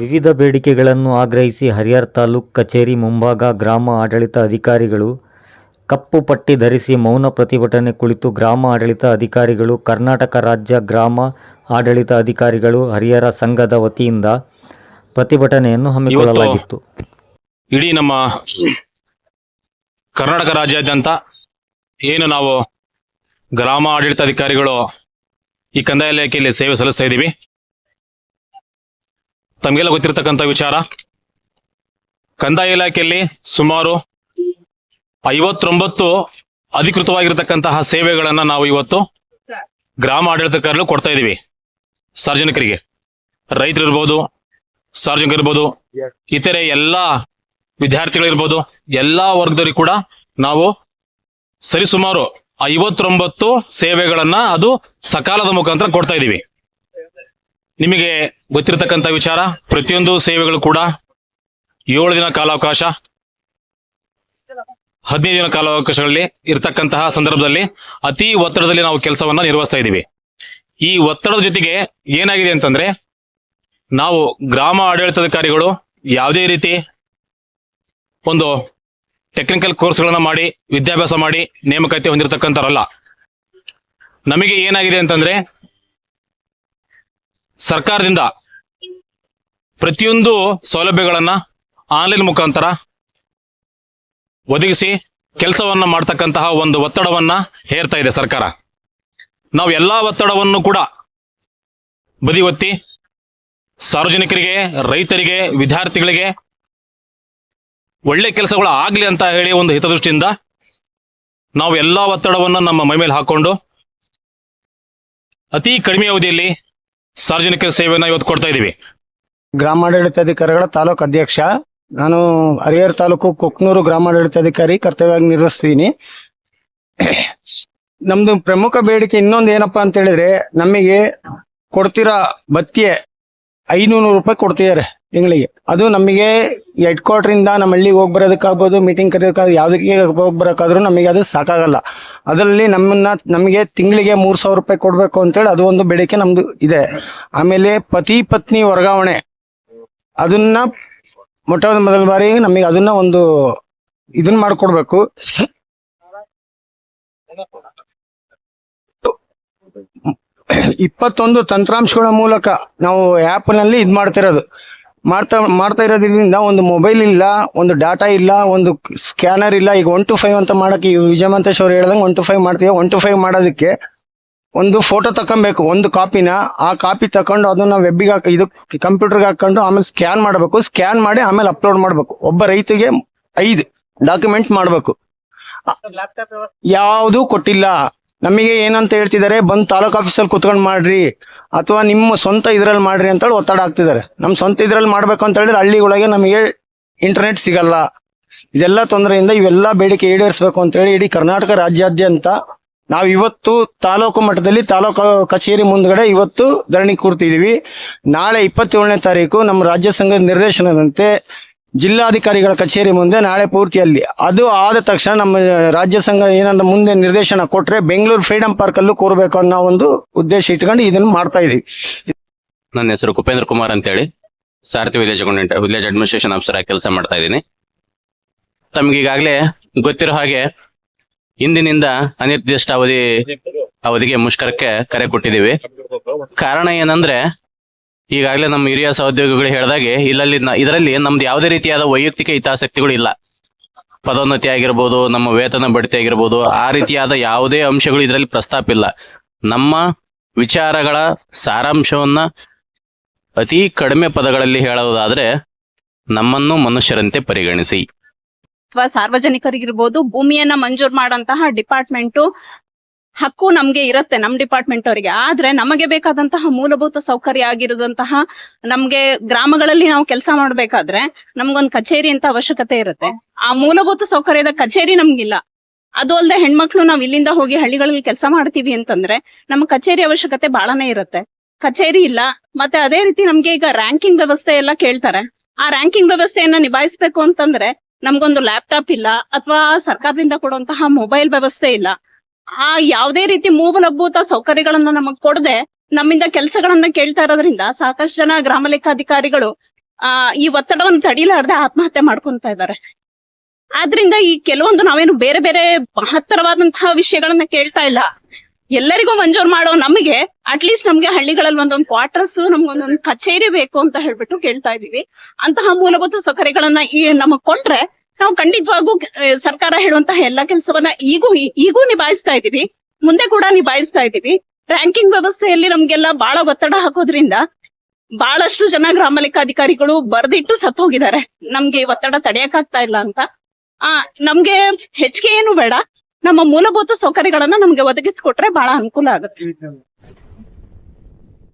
ವಿವಿಧ ಬೇಡಿಕೆಗಳನ್ನು ಆಗ್ರಹಿಸಿ ಹರಿಹರ್ ತಾಲೂಕು ಕಚೇರಿ ಮುಂಭಾಗ ಗ್ರಾಮ ಆಡಳಿತ ಅಧಿಕಾರಿಗಳು ಕಪ್ಪು ಪಟ್ಟಿ ಧರಿಸಿ ಮೌನ ಪ್ರತಿಭಟನೆ ಕುಳಿತು ಗ್ರಾಮ ಆಡಳಿತ ಅಧಿಕಾರಿಗಳು, ಕರ್ನಾಟಕ ರಾಜ್ಯ ಗ್ರಾಮ ಆಡಳಿತ ಅಧಿಕಾರಿಗಳು, ಹರಿಹರ ಸಂಘದ ವತಿಯಿಂದ ಪ್ರತಿಭಟನೆಯನ್ನು ಹಮ್ಮಿಕೊಳ್ಳಲಾಗಿತ್ತು. ಇಡೀ ನಮ್ಮ ಕರ್ನಾಟಕ ರಾಜ್ಯಾದ್ಯಂತ ಏನು ನಾವು ಗ್ರಾಮ ಆಡಳಿತ ಅಧಿಕಾರಿಗಳು ಈ ಕಂದಾಯ ಇಲಾಖೆಯಲ್ಲಿ ಸೇವೆ ಸಲ್ಲಿಸ್ತಾ ಇದ್ದೀವಿ. ತಮಗೆಲ್ಲ ಗೊತ್ತಿರತಕ್ಕಂಥ ವಿಚಾರ? ಕಂದಾಯ ಇಲಾಖೆಯಲ್ಲಿ ಸುಮಾರು ಐವತ್ತೊಂಬತ್ತು ಅಧಿಕೃತವಾಗಿರ್ತಕ್ಕಂತಹ ಸೇವೆಗಳನ್ನ ನಾವು ಇವತ್ತು ಗ್ರಾಮ ಆಡಳಿತಕಾರರು ಕೊಡ್ತಾ ಇದ್ದೀವಿ ಸಾರ್ವಜನಿಕರಿಗೆ. ರೈತರಿರ್ಬೋದು, ಸಾರ್ವಜನಿಕರಿರ್ಬೋದು, ಇತರೆ ಎಲ್ಲ ವಿದ್ಯಾರ್ಥಿಗಳಿರ್ಬೋದು, ಎಲ್ಲಾ ವರ್ಗದವರಿಗೂ ಕೂಡ ನಾವು ಸರಿಸುಮಾರು ಐವತ್ತೊಂಬತ್ತು ಸೇವೆಗಳನ್ನ ಅದು ಸಕಾಲದ ಮುಖಾಂತರ ಕೊಡ್ತಾ ಇದೀವಿ. ನಿಮಗೆ ಗೊತ್ತಿರತಕ್ಕಂತ ವಿಚಾರ, ಪ್ರತಿಯೊಂದು ಸೇವೆಗಳು ಕೂಡ ಏಳು ದಿನ ಕಾಲಾವಕಾಶ, ಹದಿನೈದು ದಿನ ಕಾಲಾವಕಾಶಗಳಲ್ಲಿ ಇರತಕ್ಕಂತಹ ಸಂದರ್ಭದಲ್ಲಿ ಅತಿ ಒತ್ತಡದಲ್ಲಿ ನಾವು ಕೆಲಸವನ್ನ ನಿರ್ವಹಿಸ್ತಾ ಇದ್ದೀವಿ. ಈ ಒತ್ತಡದ ಜೊತೆಗೆ ಏನಾಗಿದೆ ಅಂತಂದ್ರೆ, ನಾವು ಗ್ರಾಮ ಆಡಳಿತಾಧಿಕಾರಿಗಳು ಯಾವುದೇ ರೀತಿ ಒಂದು ಟೆಕ್ನಿಕಲ್ ಕೋರ್ಸ್ಗಳನ್ನ ಮಾಡಿ, ವಿದ್ಯಾಭ್ಯಾಸ ಮಾಡಿ ನೇಮಕಾತಿ ಹೊಂದಿರತಕ್ಕಂಥವ್ರಲ್ಲ. ನಮಗೆ ಏನಾಗಿದೆ ಅಂತಂದ್ರೆ ಸರ್ಕಾರದಿಂದ ಪ್ರತಿಯೊಂದು ಸೌಲಭ್ಯಗಳನ್ನ ಆನ್ಲೈನ್ ಮುಖಾಂತರ ಒದಗಿಸಿ ಕೆಲಸವನ್ನ ಮಾಡ್ತಕ್ಕಂತಹ ಒಂದು ಒತ್ತಡವನ್ನ ಹೇರ್ತಾ ಇದೆ ಸರ್ಕಾರ. ನಾವು ಎಲ್ಲಾ ಒತ್ತಡವನ್ನು ಕೂಡ ಬದಿಗೊತ್ತಿ ಸಾರ್ವಜನಿಕರಿಗೆ, ರೈತರಿಗೆ, ವಿದ್ಯಾರ್ಥಿಗಳಿಗೆ ಒಳ್ಳೆ ಕೆಲಸಗಳು ಆಗ್ಲಿ ಅಂತ ಹೇಳಿ ಒಂದು ಹಿತದೃಷ್ಟಿಯಿಂದ ನಾವು ಎಲ್ಲಾ ಒತ್ತಡವನ್ನು ನಮ್ಮ ಮೈ ಮೇಲೆ ಹಾಕೊಂಡು ಅತಿ ಕಡಿಮೆ ಅವಧಿಯಲ್ಲಿ ಸಾರ್ವಜನಿಕರ ಸೇವೆಯನ್ನ ಇವತ್ತು ಕೊಡ್ತಾ ಇದ್ದೀವಿ ಗ್ರಾಮಾಡಳಿತಾಧಿಕಾರಿಗಳ ತಾಲೂಕು ಅಧ್ಯಕ್ಷ, ನಾನು ಹರಿಹರ ತಾಲೂಕು ಕೊಕ್ನೂರು ಗ್ರಾಮಾಡಳಿತಾಧಿಕಾರಿ ಕರ್ತವ್ಯವಾಗಿ ನಿರ್ವಹಿಸ್ತೀನಿ ನಮ್ದು ಪ್ರಮುಖ ಬೇಡಿಕೆ ಇನ್ನೊಂದು ಏನಪ್ಪಾ ಅಂತ ಹೇಳಿದ್ರೆ, ನಮಗೆ ಕೊಡ್ತಿರೋ ಭತ್ಯೆ ಐನೂರು ರೂಪಾಯಿ ಕೊಡ್ತಿದ್ದಾರೆ ತಿಂಗಳಿಗೆ. ಅದು ನಮಗೆ ಹೆಡ್ ಕ್ವಾರ್ಟರ್ ಇಂದ ನಮ್ಮ ಹಳ್ಳಿಗೆ ಹೋಗಿ ಬರೋದಕ್ಕಾಗ್ಬೋದು ಮೀಟಿಂಗ್ ಕರೆಯೋಕ್ಕಾಗ ಯಾವುದಕ್ಕೆ ಹೋಗಿ ಬರೋಕ್ಕಾದ್ರೂ ನಮಗೆ ಅದು ಸಾಕಾಗಲ್ಲ. ಅದರಲ್ಲಿ ನಮ್ಮನ್ನ, ನಮಗೆ ತಿಂಗಳಿಗೆ ಮೂರು ಸಾವಿರ ರೂಪಾಯಿ ಕೊಡಬೇಕು ಅಂತೇಳಿ ಅದು ಒಂದು ಬೇಡಿಕೆ ನಮ್ದು ಇದೆ. ಆಮೇಲೆ ಪತಿ ಪತ್ನಿ ವರ್ಗಾವಣೆ. ಅದನ್ನ ಮೊಟ್ಟ ಮೊದಲ ಬಾರಿ ನಮಗೆ ಅದನ್ನ ಒಂದು ಇದನ್ನ ಮಾಡ್ಕೊಡ್ಬೇಕು. ಇಪ್ಪತ್ತೊಂದು ತಂತ್ರಾಂಶಗಳ ಮೂಲಕ ನಾವು ಆ್ಯಪ್ನಲ್ಲಿ ನಲ್ಲಿ ಇದ್ ಮಾಡ್ತಿರೋದು. ಮಾಡ್ತಾ ಮಾಡ್ತಾ ಇರೋದ್ರಿಂದ ಒಂದು ಮೊಬೈಲ್ ಇಲ್ಲ ಒಂದು ಡಾಟಾ ಇಲ್ಲ ಒಂದು ಸ್ಕ್ಯಾನರ್ ಇಲ್ಲ. ಈಗ ಒನ್ ಟು ಫೈವ್ ಅಂತ ಮಾಡೋಕ್ಕೆ ಈಗ ವಿಜಯಮಂತೇಶ್ ಅವ್ರು ಹೇಳ್ದಂಗೆ ಒನ್ ಟು ಫೈವ್ ಮಾಡ್ತೀವಿ ಒನ್ ಟು ಫೈವ್ ಮಾಡೋದಕ್ಕೆ ಒಂದು ಫೋಟೋ ತಕೊಬೇಕು ಒಂದು ಕಾಪಿನ ಆ ಕಾಪಿ ತಕೊಂಡು ಅದನ್ನ ವೆಬ್ಬಿಗೆ ಹಾಕಿ ಇದು ಕಂಪ್ಯೂಟರ್ಗೆ ಹಾಕೊಂಡು ಆಮೇಲೆ ಸ್ಕ್ಯಾನ್ ಮಾಡಬೇಕು. ಸ್ಕ್ಯಾನ್ ಮಾಡಿ ಆಮೇಲೆ ಅಪ್ಲೋಡ್ ಮಾಡಬೇಕು. ಒಬ್ಬ ರೈತಿಗೆ ಐದು ಡಾಕ್ಯುಮೆಂಟ್ ಮಾಡಬೇಕು. ಯಾವುದು ಕೊಟ್ಟಿಲ್ಲ. ನಮಗೆ ಏನಂತ ಹೇಳ್ತಿದ್ದಾರೆ, ಬಂದು ತಾಲೂಕ್ ಆಫೀಸಲ್ಲಿ ಕುತ್ಕೊಂಡ್ ಮಾಡ್ರಿ, ಅಥವಾ ನಿಮ್ಮ ಸ್ವಂತ ಇದ್ರಲ್ಲಿ ಮಾಡ್ರಿ ಅಂತೇಳಿ ಒತ್ತಡ ಹಾಕ್ತಿದ್ದಾರೆ. ನಮ್ಮ ಸ್ವಂತ ಇದ್ರಲ್ಲಿ ಮಾಡ್ಬೇಕು ಅಂತ ಹೇಳಿದ್ರೆ ಹಳ್ಳಿಗಳಿಗೆ ನಮಗೆ ಇಂಟರ್ನೆಟ್ ಸಿಗಲ್ಲ. ಇದೆಲ್ಲ ತೊಂದರೆಯಿಂದ ಇವೆಲ್ಲ ಬೇಡಿಕೆ ಈಡೇರಿಸಬೇಕು ಅಂತ ಹೇಳಿ ಇಡೀ ಕರ್ನಾಟಕ ರಾಜ್ಯಾದ್ಯಂತ ನಾವು ಇವತ್ತು ತಾಲೂಕು ಮಟ್ಟದಲ್ಲಿ ತಾಲೂಕು ಕಚೇರಿ ಮುಂದ್ಗಡೆ ಇವತ್ತು ಧರಣಿ ಕೂರ್ತಿದೀವಿ. ನಾಳೆ ಇಪ್ಪತ್ತೇಳನೇ ತಾರೀಕು ನಮ್ಮ ರಾಜ್ಯ ಸಂಘದ ನಿರ್ದೇಶನದಂತೆ ಜಿಲ್ಲಾಧಿಕಾರಿಗಳ ಕಚೇರಿ ಮುಂದೆ ನಾಳೆ ಪೂರ್ತಿಯಲ್ಲಿ. ಅದು ಆದ ತಕ್ಷಣ ನಮ್ಮ ರಾಜ್ಯ ಸಂಘ ಏನಂತ ಮುಂದೆ ನಿರ್ದೇಶನ ಕೊಟ್ರೆ ಬೆಂಗಳೂರು ಫ್ರೀಡಂ ಪಾರ್ಕ್ ಅಲ್ಲೂ ಕೂರ್ಬೇಕು ಅನ್ನೋ ಒಂದು ಉದ್ದೇಶ ಇಟ್ಕೊಂಡು ಇದನ್ನ ಮಾಡ್ತಾ ಇದೀವಿ. ನನ್ನ ಹೆಸರು ಉಪೇಂದ್ರ ಕುಮಾರ್ ಅಂತೇಳಿ. Sarathi village village administration officer ಆಗಿ ಕೆಲಸ ಮಾಡ್ತಾ ಇದ್ದೀನಿ ತಮಗೀಗಾಗಲೇ ಗೊತ್ತಿರೋ ಹಾಗೆ ಇಂದಿನಿಂದ ಅನಿರ್ದಿಷ್ಟ ಅವಧಿ ಅವಧಿಗೆ ಮುಷ್ಕರಕ್ಕೆ ಕರೆ ಕೊಟ್ಟಿದ್ದೀವಿ. ಕಾರಣ ಏನಂದ್ರೆ ಈಗಾಗಲೇ ನಮ್ಮ ಹಿರಿಯ ಸಹೋದ್ಯೋಗಿಗಳು ಹೇಳಿದಾಗೆ ಇಲ್ಲಲ್ಲಿ ಇದರಲ್ಲಿ ನಮ್ದು ಯಾವುದೇ ರೀತಿಯಾದ ವೈಯಕ್ತಿಕ ಹಿತಾಸಕ್ತಿಗಳು ಇಲ್ಲ. ಪದೋನ್ನತಿ ಆಗಿರ್ಬೋದು, ನಮ್ಮ ವೇತನ ಬಡ್ತಿ ಆಗಿರ್ಬೋದು, ಆ ರೀತಿಯಾದ ಯಾವುದೇ ಅಂಶಗಳು ಇದರಲ್ಲಿ ಪ್ರಸ್ತಾಪ ಇಲ್ಲ. ನಮ್ಮ ವಿಚಾರಗಳ ಸಾರಾಂಶವನ್ನ ಅತಿ ಕಡಿಮೆ ಪದಗಳಲ್ಲಿ ಹೇಳೋದಾದ್ರೆ, ನಮ್ಮನ್ನು ಮನುಷ್ಯರಂತೆ ಪರಿಗಣಿಸಿ. ಅಥವಾ ಸಾರ್ವಜನಿಕರಿಗಿರ್ಬೋದು, ಭೂಮಿಯನ್ನ ಮಂಜೂರು ಮಾಡಂತಹ ಡಿಪಾರ್ಟ್ಮೆಂಟ್ ಹಕ್ಕು ನಮ್ಗೆ ಇರುತ್ತೆ ನಮ್ ಡಿಪಾರ್ಟ್ಮೆಂಟ್ ಅವರಿಗೆ. ಆದ್ರೆ ನಮಗೆ ಬೇಕಾದಂತಹ ಮೂಲಭೂತ ಸೌಕರ್ಯ ಆಗಿರೋದಂತಹ ನಮ್ಗೆ ಗ್ರಾಮಗಳಲ್ಲಿ ನಾವು ಕೆಲಸ ಮಾಡ್ಬೇಕಾದ್ರೆ ನಮ್ಗೊಂದು ಕಚೇರಿ ಅಂತ ಅವಶ್ಯಕತೆ ಇರುತ್ತೆ. ಆ ಮೂಲಭೂತ ಸೌಕರ್ಯದ ಕಚೇರಿ ನಮ್ಗಿಲ್ಲ. ಅದು ಅಲ್ಲದೆ ಹೆಣ್ಮಕ್ಳು ನಾವ್ ಇಲ್ಲಿಂದ ಹೋಗಿ ಹಳ್ಳಿಗಳಲ್ಲಿ ಕೆಲಸ ಮಾಡ್ತೀವಿ ಅಂತಂದ್ರೆ ನಮ್ಮ ಕಚೇರಿ ಅವಶ್ಯಕತೆ ಬಹಳನೇ ಇರುತ್ತೆ. ಕಚೇರಿ ಇಲ್ಲ, ಮತ್ತೆ ಅದೇ ರೀತಿ ನಮ್ಗೆ ಈಗ ರ್ಯಾಂಕಿಂಗ್ ವ್ಯವಸ್ಥೆ ಎಲ್ಲ ಕೇಳ್ತಾರೆ. ಆ ರ್ಯಾಂಕಿಂಗ್ ವ್ಯವಸ್ಥೆಯನ್ನ ನಿಭಾಯಿಸ್ಬೇಕು ಅಂತಂದ್ರೆ ನಮ್ಗೊಂದು ಲ್ಯಾಪ್ಟಾಪ್ ಇಲ್ಲ, ಅಥವಾ ಸರ್ಕಾರದಿಂದ ಕೊಡುವಂತಹ ಮೊಬೈಲ್ ವ್ಯವಸ್ಥೆ ಇಲ್ಲ. ಆ ಯಾವುದೇ ರೀತಿ ಮೂಲಭೂತ ಸೌಕರ್ಯಗಳನ್ನ ನಮಗ್ ಕೊಡದೆ ನಮ್ಮಿಂದ ಕೆಲಸಗಳನ್ನ ಕೇಳ್ತಾ ಇರೋದ್ರಿಂದ ಸಾಕಷ್ಟು ಜನ ಗ್ರಾಮ ಲೆಕ್ಕಾಧಿಕಾರಿಗಳು, ಆ, ಈ ಒತ್ತಡವನ್ನು ತಡಿಲಾರ್ದೆ ಆತ್ಮಹತ್ಯೆ ಮಾಡ್ಕೊಂತ ಇದ್ದಾರೆ ಆದ್ರಿಂದ ಈ ಕೆಲವೊಂದು ನಾವೇನು ಬೇರೆ ಬೇರೆ ಮಹತ್ತರವಾದಂತಹ ವಿಷಯಗಳನ್ನ ಕೇಳ್ತಾ ಇಲ್ಲ. ಎಲ್ಲರಿಗೂ ಮಂಜೂರು ಮಾಡೋ ನಮಗೆ ಅಟ್ಲೀಸ್ಟ್ ನಮ್ಗೆ ಹಳ್ಳಿಗಳಲ್ಲಿ ಒಂದೊಂದು ಕ್ವಾರ್ಟರ್ಸ್ ನಮ್ಗೊಂದೊಂದು ಕಚೇರಿ ಬೇಕು ಅಂತ ಹೇಳ್ಬಿಟ್ಟು ಕೇಳ್ತಾ ಇದೀವಿ ಅಂತಹ ಮೂಲಭೂತ ಸೌಕರ್ಯಗಳನ್ನ ಈ ನಮಗ್ ಕೊಟ್ರೆ ನಾವು ಖಂಡಿತವಾಗೂ ಸರ್ಕಾರ ಹೇಳುವಂತಹ ಎಲ್ಲಾ ಕೆಲಸವನ್ನ ಈಗೂ ಈಗೂ ನಿಭಾಯಿಸ್ತಾ ಇದೀವಿ. ಮುಂದೆ ಕೂಡ ನಿಭಾಯಿಸ್ತಾ ಇದೀವಿ. ರ್ಯಾಂಕಿಂಗ್ ವ್ಯವಸ್ಥೆಯಲ್ಲಿ ನಮ್ಗೆಲ್ಲ ಬಹಳ ಒತ್ತಡ ಹಾಕೋದ್ರಿಂದ ಬಹಳಷ್ಟು ಜನ ಗ್ರಾಮ ಲೆಕ್ಕಾಧಿಕಾರಿಗಳು ಬರ್ದಿಟ್ಟು ಸತ್ ಹೋಗಿದ್ದಾರೆ ನಮ್ಗೆ ಒತ್ತಡ ತಡೆಯಕ್ಕಾಗ್ತಾ ಇಲ್ಲ ಅಂತ. ಆ, ನಮ್ಗೆ ಹೆಚ್ಚಿಗೆ ಏನು ಬೇಡ. ನಮ್ಮ ಮೂಲಭೂತ ಸೌಕರ್ಯಗಳನ್ನ ನಮ್ಗೆ ಒದಗಿಸ್ಕೊಟ್ರೆ ಬಹಳ ಅನುಕೂಲ ಆಗುತ್ತೆ.